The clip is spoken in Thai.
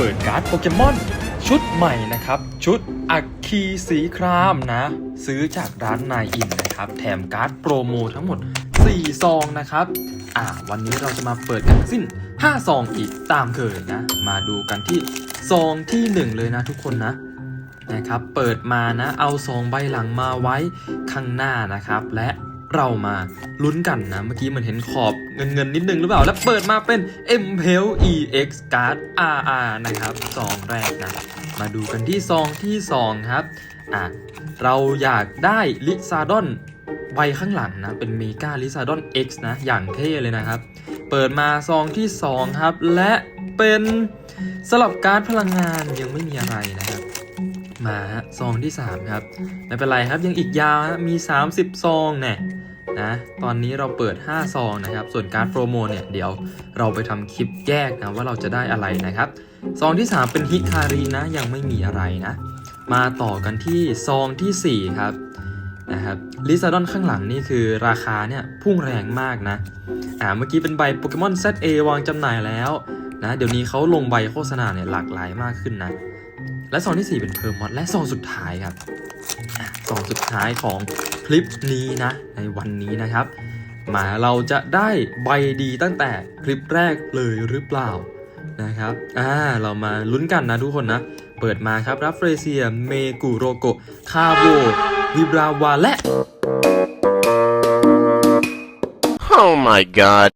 เปิดการ์ดโปเกมอนชุดใหม่นะครับ ชุดอัคคีสีครามนะ ซื้อจากร้านนายอินนะครับ แถมการ์ดโปรโมทั้งหมด 4 ซองนะครับ อ่า วันนี้เราจะมาเปิดกันทั้งสิ้น 5 ซองอีกตามเคยนะ มาดูกันที่ซองที่ 1 เลยนะทุกคนนะนะครับ เปิดมานะ เอาซองใบหลังมาไว้ข้างหน้านะครับ และ เรามาลุ้นกันนะ เมื่อกี้มันเห็นขอบเงินเงินๆนิดนึงหรือเปล่า แล้วเปิดมาเป็น m p e l EX Card RR นะครับซองแรกนะ มาดูกันที่ซองที่2ครับอะเราอยากได้ลิซาดอนใบข้างหลังนะ เป็นเมกาลิซาดอน X นะ อย่างเท่เลยนะครับ เปิดมาซองที่ 2 ครับ และเป็นสลับการพลังงานยังไม่มีอะไรนะครับมาซองที่ 3 ครับ ไม่เป็นไรครับยังอีกยาวมี 30 ซองแน่ นะ ตอนนี้เราเปิด 5 ซองนะครับ ส่วนการ์ดโปรโมเนี่ยเดี๋ยวเราไปทำคลิปแยกนะว่าเราจะได้อะไรนะครับ ซองที่ 3 เป็นฮิคารีนะยังไม่มีอะไรนะ มาต่อกันที่ซองทีสี่ 4 ครับนะครับลิซาดอนข้างหลังนี่คือราคาเนี่ยพุ่งแรงมากนะอ่าเมื่อกี้เป็นใบโปเกมอน ZA วางจำหน่ายแล้วนะเดี๋ยวนี้เขาลงใบโฆษณาเนี่ยหลากหลายมากขึ้นนะและซองที่ 4 เป็นเพอร์มอดและซองสุดท้ายครับ อะซองสุดท้ายของคลิปนี้นะ ในวันนี้นะครับ มาเราจะได้ใบดีตั้งแต่คลิปแรกเลยหรือเปล่านะครับ อ่า เรามาลุ้นกันนะทุกคนนะ เปิดมาครับรับเฟรเซีย เมกุโรโกคาโบวิบราวาและ Oh my god.